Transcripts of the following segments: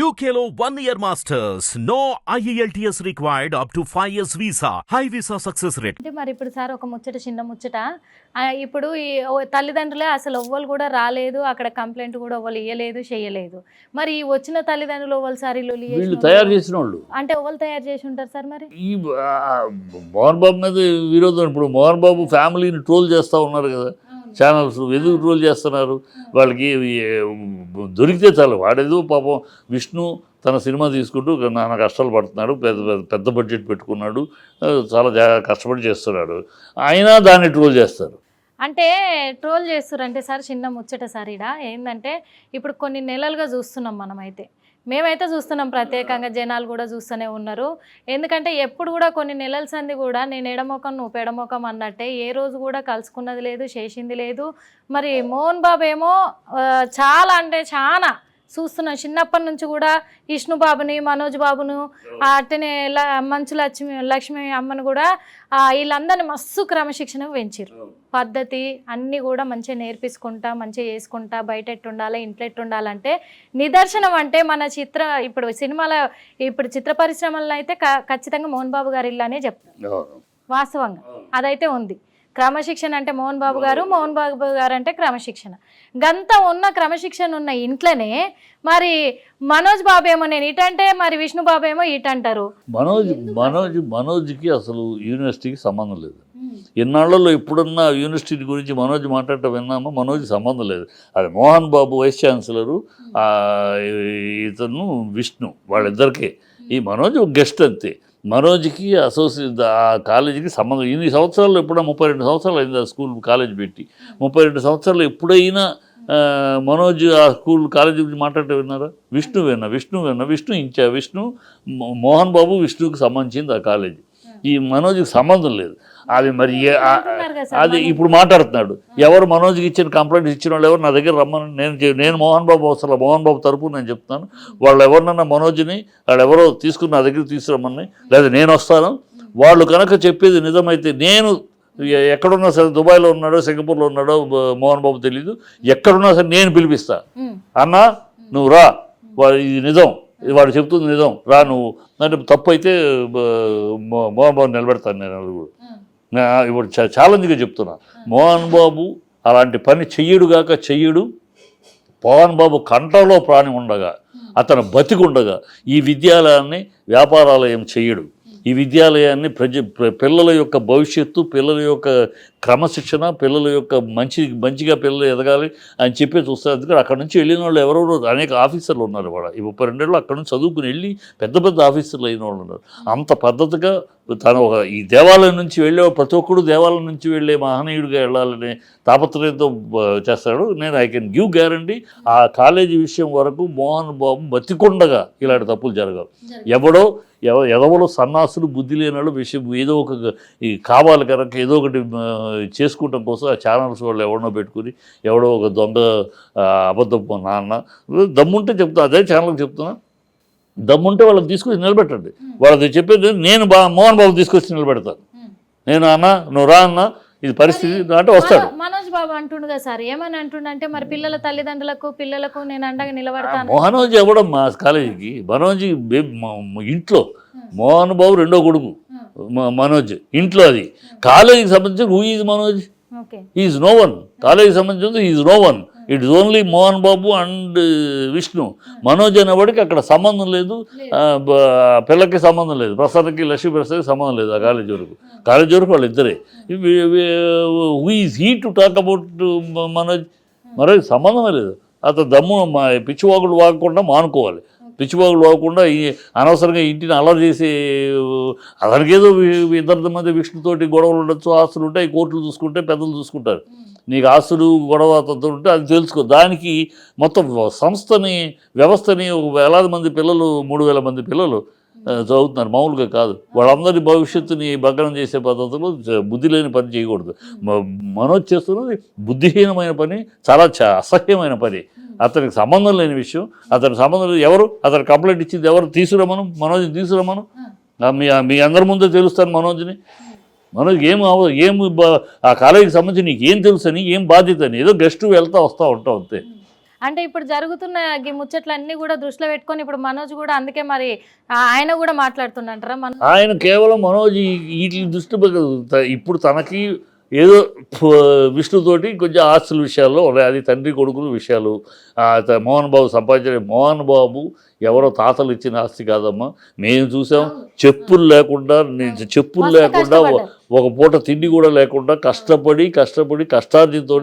One year masters. No E IELTS required up to 5 years visa. High visa success rate. అంటే మరి ఇప్పుడు sir ఒక ముచ్చట చిన్న ముచ్చట. ఇప్పుడు ఈ ఓ తల్లిదండ్రులే అసలు ఎవ్వరు కూడా రాలేదు. అక్కడ కంప్లైంట్ కూడా ఎవ్వరు ఇయ్యలేదు చేయలేదు మరి ఈ వచ్చిన తల్లిదండ్రులు ఎవ్వరు సార్ ఇల్లు వీళ్ళు తయారు చేసిన వాళ్ళు అంటే ఎవరు తయారు చేసి ఉంటారు సార్ మరి? ఈ మోహన్ బాబు మీద విరోధం. ఇప్పుడు మోహన్ బాబు ఫ్యామిలీని ట్రోల్ చేస్తూ ఉన్నారు కదా. ఛానల్స్ ఎందుకు ట్రోల్ చేస్తున్నారు? వాళ్ళకి దొరికితే చాలు. వాడేదో పాపం విష్ణు తన సినిమా తీసుకుంటూ నాన్న కష్టాలు పడుతున్నాడు పెద్ద పెద్ద- బడ్జెట్ పెట్టుకున్నాడు చాలా కష్టపడి చేస్తున్నాడు. అయినా దాన్ని ట్రోల్ చేస్తారు. అంటే ట్రోల్ చేస్తురంటే సార్ చిన్న ముచ్చట సార్ ఇడ ఏంటంటే ఇప్పుడు కొన్ని నెలలుగా చూస్తున్నాం మనం అయితే మేమైతే చూస్తున్నాం ప్రత్యేకంగా జనాలు కూడా చూస్తూనే ఉన్నారు. ఎందుకంటే ఎప్పుడు కూడా కొన్ని నెలల సంది కూడా నేను ఎడమొకం నువ్వు పెడమొకం అన్నట్టే ఏ రోజు కూడా కలుసుకున్నది లేదు చేసింది లేదు. మరి మోహన్ బాబు ఏమో చాలా అంటే చాలా చూస్తున్నాం. చిన్నప్పటి నుంచి కూడా విష్ణు బాబుని మనోజ్ బాబును అట్టనే మంచు లక్ష్మి లక్ష్మి అమ్మను కూడా వీళ్ళందరినీ మస్తు క్రమశిక్షణ పెంచారు పద్ధతి అన్నీ కూడా మంచిగా నేర్పించుకుంటా మంచిగా చేసుకుంటా బయట ఎట్టుండాలి ఇంట్లో ఎట్టుండాలంటే నిదర్శనం అంటే మన చిత్ర ఇప్పుడు సినిమాల ఇప్పుడు చిత్ర పరిశ్రమల్లో అయితే ఖచ్చితంగా మోహన్ బాబు గారి ఇల్లు అనే చెప్తారు. వాస్తవంగా. అదైతే ఉంది. క్రమశిక్షణ అంటే మోహన్ బాబు గారు మోహన్ బాబు గారు అంటే క్రమశిక్షణ. గంత ఉన్న క్రమశిక్షణ ఉన్న ఇంట్లోనే మరి మనోజ్ బాబు ఏమో నేను ఇటంటే మరి విష్ణు బాబు ఏమో ఇటంటారు. మనోజ్ మనోజ్ మనోజ్కి అసలు యూనివర్సిటీకి సంబంధం లేదు. ఇన్నాళ్ళలో ఎప్పుడన్నా యూనివర్సిటీ గురించి మనోజ్ మాట్లాడటం విన్నామా? మనోజ్ సంబంధం లేదు. అది మోహన్ బాబు వైస్ ఛాన్సలరు ఇతను విష్ణు వాళ్ళిద్దరికే. ఈ మనోజ్ ఒక గెస్ట్ అంతే. మనోజ్కి అసోసియేట్ ఆ కాలేజీకి సంబంధం. ఇన్ని సంవత్సరాలు ఎప్పుడో ముప్పై రెండు సంవత్సరాలు అయింది ఆ స్కూల్ కాలేజ్ పెట్టి. ముప్పై రెండు సంవత్సరాలు ఎప్పుడైనా మనోజ్ ఆ స్కూల్ కాలేజీ గురించి మాట్లాడటం విన్నారా? విష్ణు విన్నా విష్ణు విన్నా విష్ణు ఇంచా విష్ణు మోహన్ బాబు విష్ణుకి సంబంధించింది ఆ కాలేజీ. ఈ మనోజ్కి సంబంధం లేదు. అది మరి అది ఇప్పుడు మాట్లాడుతున్నాడు. ఎవరు మనోజ్కి ఇచ్చిన కంప్లైంట్ ఇచ్చిన వాళ్ళు ఎవరు నా దగ్గర రమ్మని నేను నేను మోహన్ బాబు అవసరం మోహన్ బాబు తరపు నేను చెప్తాను వాళ్ళు ఎవరినన్నా మనోజ్ని వాళ్ళు ఎవరో తీసుకుని నా దగ్గర తీసుకురమ్మని లేదా నేను వస్తాను. వాళ్ళు కనుక చెప్పేది నిజమైతే నేను ఎక్కడున్నా సరే దుబాయ్లో ఉన్నాడో సింగపూర్లో ఉన్నాడో మోహన్ బాబు తెలీదు. ఎక్కడున్నా సరే నేను పిలిపిస్తా. అన్నా నువ్వు రా. ఇది నిజం. వాడు చెప్తుంది నిజం. రా నువ్వు. అంటే తప్పు అయితే మోహన్ బాబు నిలబెడతాను నేను నలుగురు నా ఇప్పుడు ఛాలెంజ్గా చెప్తున్నా. మోహన్ బాబు అలాంటి పని చెయ్యడుగాక చెయ్యడు. పవన్ బాబు కంటలో ప్రాణి ఉండగా అతను బతికుండగా ఈ విద్యాలయాన్ని వ్యాపారాలయం చెయ్యడు. ఈ విద్యాలయాన్ని ప్రజ ప్ర- పిల్లల యొక్క భవిష్యత్తు పిల్లల యొక్క క్రమశిక్షణ పిల్లల యొక్క మంచి మంచిగా పిల్లలు ఎదగాలి అని చెప్పి చూస్తారు అందుకని అక్కడ నుంచి వెళ్ళిన వాళ్ళు ఎవరెవరో అనేక ఆఫీసర్లు ఉన్నారు కూడా ఈ ముప్పై రెండేళ్ళు అక్కడ నుంచి చదువుకుని వెళ్ళి పెద్ద పెద్ద ఆఫీసర్లు అయిన వాళ్ళు ఉన్నారు. అంత పద్ధతిగా తను ఒక ఈ దేవాలయం నుంచి వెళ్ళే ప్రతి ఒక్కడు దేవాలయం నుంచి వెళ్ళే మహనీయుడిగా వెళ్ళాలనే తాపత్రయంతో చేస్తాడు. నేను ఐ కెన్ గివ్ గ్యారంటీ ఆ కాలేజీ విషయం వరకు మోహన్ బాబు బతికుండగా ఇలాంటి తప్పులు జరగవు. ఎవడో ఎవ ఎదవలో సన్నాసులు బుద్ధి లేని వాళ్ళు విషయం ఏదో ఒక ఈ కావాలి కనుక ఏదో ఒకటి చేసుకోవటం కోసం ఆ ఛానల్స్ వాళ్ళు ఎవరినో పెట్టుకుని ఎవడో ఒక దొంగ అబద్ధపు నాన్న దమ్ముంటే చెప్తా అదే ఛానల్కి చెప్తున్నా. దమ్ముంటే వాళ్ళని తీసుకొచ్చి నిలబెట్టండి. వాళ్ళది చెప్పేది నేను బా మోహన్ బాబు తీసుకొచ్చి నిలబెడతాను. నేను అన్న నువ్వు రా అన్న ఇది పరిస్థితి అంటే వస్తాడు. మనోజ్ బాబు అంటుండు కదా సార్ ఏమని అంటుండంటే మరి పిల్లల తల్లిదండ్రులకు పిల్లలకు నేను అండగా నిలబడతాను. మోహనోజ్ ఇవ్వడం మా కాలేజీకి మనోజ్ ఇంట్లో మోహన్ బాబు రెండో కొడుకు మనోజ్ ఇంట్లో అది. కాలేజీకి సంబంధించి who is Manoj? Is no one. కాలేజీకి సంబంధించి is no one. It is only Mohan Babu and Vishnu. Manoj అనేవాడికి అక్కడ సంబంధం లేదు. పిల్లకి సంబంధం లేదు. ప్రసాద్కి లక్ష్మీ ప్రసాద్కి సంబంధం లేదు ఆ కాలేజీ వరకు. కాలేజీ వరకు వాళ్ళు ఇద్దరే who is he to talk about Manoj? మరో సంబంధమే లేదు. అతను దమ్ము మా పిచ్చివాగుడు వాగకుండా మానుకోవాలి. పిచ్చివాగుడు పోకుండా ఈ అనవసరంగా ఇంటిని అలర్ చేసి అతనికేదో ఇద్దరి మంది విష్ణుతోటి గొడవలు ఉండొచ్చు ఆస్తులు ఉంటాయి కోర్టులు చూసుకుంటే పెద్దలు చూసుకుంటారు. నీకు ఆస్తులు గొడవ అతనితో ఉంటే అది తెలుసుకో దానికి మొత్తం సంస్థని వ్యవస్థని ఒక వేలాది మంది పిల్లలు మూడు వేల మంది పిల్లలు చదువుతున్నారు. మామూలుగా కాదు. వాళ్ళందరి భవిష్యత్తుని భగ్నం చేసే పద్ధతిలో బుద్ధి లేని పని చేయకూడదు. మనోజ్ చేస్తున్నది బుద్ధిహీనమైన పని చాలా చ- అసహ్యమైన పని. అతనికి సంబంధం లేని విషయం. అతనికి సంబంధం లేదు. ఎవరు? అతను కంప్లైంట్ ఇచ్చింది ఎవరు? తీసుకురమ్మను. మనోజ్ని తీసుకురమ్మను. మీ మీ అందరి ముందే తెలుస్తాను మనోజ్ని. మనోజ్ ఏం అవ ఏం ఆ కాలేజీకి సంబంధించి నీకు ఏం తెలుసు అని ఏం బాధ్యత అని ఏదో గెస్ట్ వెళ్తా వస్తూ ఉంటావు అంతే. అంటే ఇప్పుడు జరుగుతున్న ఈ ముచ్చట్లన్నీ కూడా దృష్టిలో పెట్టుకొని ఇప్పుడు మనోజ్ కూడా అందుకే మరి ఆ, ఆయన కూడా మాట్లాడుతున్నంటారా మన ఆయన కేవలం మనోజ్ వీటి దృష్టి ఇప్పుడు తనకి ఏదో విష్ణుతోటి కొంచెం ఆస్తుల విషయాల్లో ఉన్నాయి. అది తండ్రి కొడుకుల విషయాలు. మోహన్ బాబు సంపాదించిన మోహన్ బాబు ఎవరో తాతలు ఇచ్చిన ఆస్తి కాదమ్మా. మేము చూసాం చెప్పులు లేకుండా చెప్పులు లేకుండా. ఒక పూట తిండి కూడా లేకుండా కష్టపడి కష్టపడి కష్టార్జితో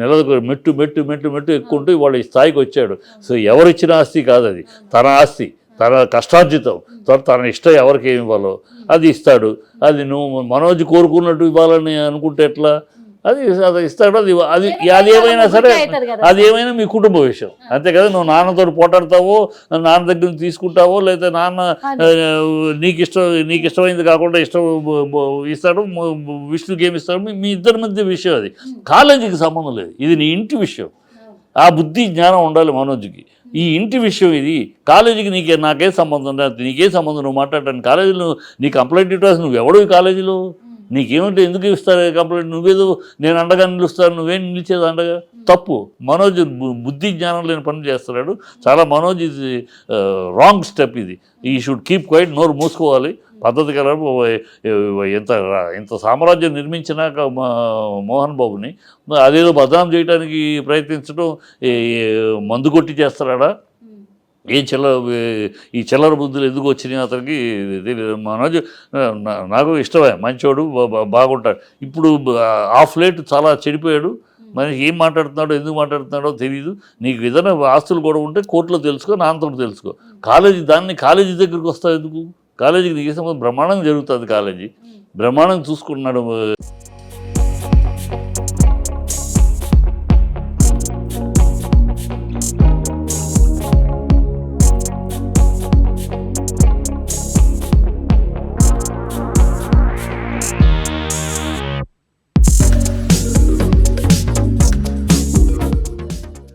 నెలకు మెట్టు మెట్టు మెట్టు మెట్టు ఎక్కుంటూ ఇవాళ ఈ స్థాయికి వచ్చాడు. సో ఎవరిచ్చిన ఆస్తి కాదు అది. తన ఆస్తి. తన కష్టార్జితం. తన తన ఇష్టం ఎవరికి ఏమి ఇవ్వాలో. అది ఇస్తాడు. అది నువ్వు మనోజ్ కోరుకున్నట్టు ఇవ్వాలని అనుకుంటే ఎట్లా? అది అది ఇస్తాడు. అది అది అది ఏమైనా సరే అది ఏమైనా మీ కుటుంబ విషయం. అంతే కదా? నువ్వు నాన్నతో పోటాడతావో నాన్న దగ్గర నుంచి తీసుకుంటావో లేదా నాన్న నీకు ఇష్టం నీకు ఇష్టమైంది కాకుండా ఇష్టం ఇస్తాడు విష్ణుకి ఏమి ఇస్తాడు మీ- మీ ఇద్దరి మధ్య విషయం అది. కాలేజీకి సంబంధం లేదు. ఇది నీ ఇంటి విషయం. ఆ బుద్ధి జ్ఞానం ఉండాలి మనోజ్కి. ఈ ఇంటి విషయం ఇది. కాలేజీకి నీకే నాకే సంబంధం లేదు నీకే సంబంధం నువ్వు మాట్లాడటానికి కాలేజీలో నీ కంప్లైంట్ ఇవ్వాలి నువ్వు ఎవడు ఈ కాలేజీలో? నీకేమంటే ఎందుకు ఇస్తారు కంప్లైంట్? నువ్వేదో నేను అండగా నిలుస్తాను నువ్వేం నిలిచేది అండగా? తప్పు. మనోజ్ బుద్ధి జ్ఞానం లేని పని చేస్తున్నాడు. చాలా మనోజ్ ఇది రాంగ్ స్టెప్ ఇది. ఈ షుడ్ కీప్ క్వైట్ నోరు మూసుకోవాలి. పద్ధతి కల ఇంత ఇంత సామ్రాజ్యం నిర్మించినాక మోహన్ బాబుని అదేదో బదనాం చేయడానికి ప్రయత్నించడం మందు కొట్టి చేస్తాడా ఏం చిల్లర ఈ చిల్లర బుద్ధులు ఎందుకు వచ్చినాయి అతనికి తెలియదు మనోజ్ నాకు ఇష్టమే మంచోడు బాగుంటాడు. ఇప్పుడు ఆఫ్ లేట్ చాలా చెడిపోయాడు. మరి ఏం మాట్లాడుతున్నాడో ఎందుకు మాట్లాడుతున్నాడో తెలియదు నీకు ఏదైనా ఆస్తులు కూడా ఉంటే కోర్టులో తెలుసుకో నాన్నతో తెలుసుకో. కాలేజీ దాన్ని కాలేజీ దగ్గరికి వస్తావు ఎందుకు? కాలేజీకి సంబంధం బ్రహ్మాండంగా జరుగుతుంది కాలేజీ. బ్రహ్మాండంగా చూసుకుంటున్నాడు